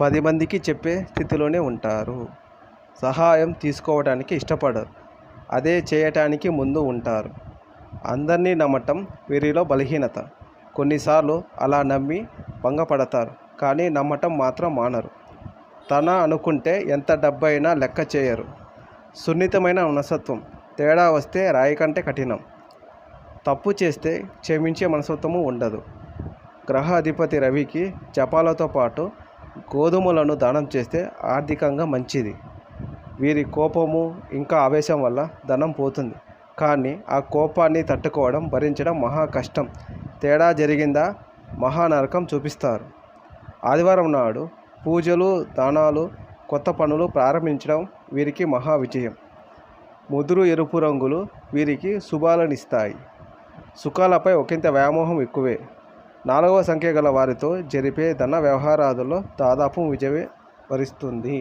పది మందికి చెప్పే స్థితిలోనే ఉంటారు. సహాయం తీసుకోవడానికి ఇష్టపడరు. అదే చేయటానికి ముందు ఉంటారు. అందరినీ నమ్మటం వీరిలో బలహీనత. కొన్నిసార్లు అలా నమ్మి భంగపడతారు కానీ నమ్మటం మాత్రం మానరు. తన అనుకుంటే ఎంత డబ్బైనా లెక్క చేయరు. సున్నితమైన మనసత్వం తేడా వస్తే రాయి కంటే కఠినం. తప్పు చేస్తే క్షమించే మనసత్వము ఉండదు. గ్రహ అధిపతి రవికి జపాలతో పాటు గోధుమలను దానం చేస్తే ఆర్థికంగా మంచిది. వీరి కోపము ఇంకా ఆవేశం వల్ల ధనం పోతుంది. కానీ ఆ కోపాన్ని తట్టుకోవడం భరించడం మహా కష్టం. తేడా జరిగిందా? మహా నరకం చూపిస్తారు. ఆదివారం నాడు పూజలు దానాలు కొత్త పనులు ప్రారంభించడం వీరికి మహా విజయం. ముదురు ఎరుపు రంగులు వీరికి శుభాలనిస్తాయి. సుఖాలపై ఒకంత వ్యామోహం ఎక్కువే. నాలుగవ సంఖ్య గల వారితో జరిపే ధన వ్యవహారాలలో దాదాపు విజయ వరిస్తుంది